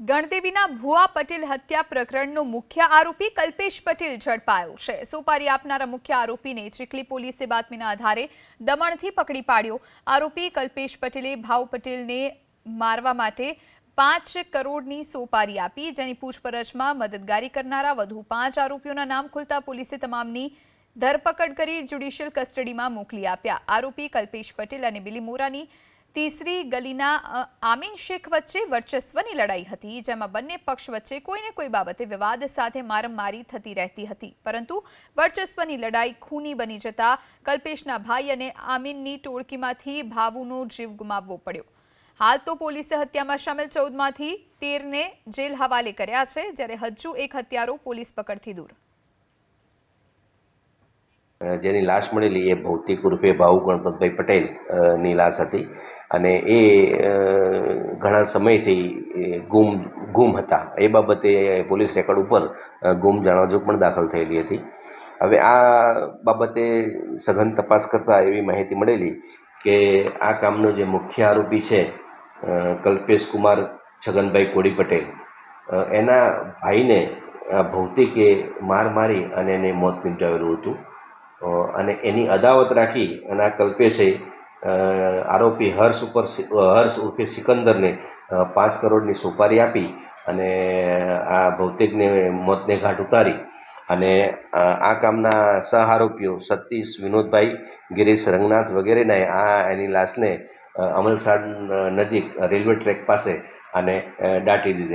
ગણદેવીના ભુવા પટેલ હત્યા પ્રકરણનો મુખ્ય આરોપી કલ્પેશ પટેલ ઝડપાયો છે. સોપારી આપનારા મુખ્ય આરોપીને ચીખલી પોલીસે બાતમીના આધારે દમણથી પકડી પાડ્યો. આરોપી કલ્પેશ પટેલે ભાવ પટેલને મારવા માટે પાંચ કરોડની સોપારી આપી, જેની પૂછપરછમાં મદદગારી કરનારા વધુ પાંચ આરોપીઓના નામ ખુલતા પોલીસે તમામની ધરપકડ કરી જ્યુડિશિયલ કસ્ટડીમાં મોકલી આપ્યા. આરોપી કલ્પેશ પટેલ અને બિલીમોરાની તીસરી ગલીના આમીન શેખ વચ્ચે વર્ચસ્વની લડાઈ હતી જેમાં બંને પક્ષ વચ્ચે કોઈને કોઈ બાબતે વિવાદ સાથે મારમારી થતી રહેતી હતી પરંતુ વર્ચસ્વની લડાઈ ખૂની બની જતા કલ્પેશના ભાઈ અને આમીનની ટોળકીમાંથી ભાવુનો જીવ ગુમાવવો પડ્યો। હાલ તો પોલીસે હત્યામાં સામેલ ચૌદમાંથી તેરને જેલ હવાલે કર્યા છે, જ્યારે હજુ એક હત્યારો પોલીસ પકડથી દૂર. જેની લાશ મળેલી એ ભૌતિક રૂપે ભાઉ ગણપતભાઈ પટેલની લાશ હતી. અને એ ઘણા સમયથી ગુમ ગુમ હતા. એ બાબતે પોલીસ રેકોર્ડ ઉપર ગુમ જાણવાજોગ પણ દાખલ થયેલી હતી. હવે આ બાબતે સઘન તપાસ કરતાં એવી માહિતી મળેલી કે આ કામનો જે મુખ્ય આરોપી છે કલ્પેશ કુમાર છગનભાઈ કોડી પટેલ એના ભાઈને ભૌતિકે માર મારી અને એને મોત નિપજાવેલું હતું. અને એની અદાવત રાખી અને આ કલ્પેશે આરોપી હર્ષ ઉપર હર્ષ ઉર્ફે સિકંદરને પાંચ કરોડની સુપારી આપી અને આ ભૌતિકને મોતને ઘાટ ઉતારી. અને આ કામના સહ આરોપીઓ સતીશ, વિનોદભાઈ, ગિરીશ રંગનાથ વગેરેને આ એની લાશને અમલસાડ નજીક રેલવે ટ્રેક પાસે અને દાટી દીધેલી.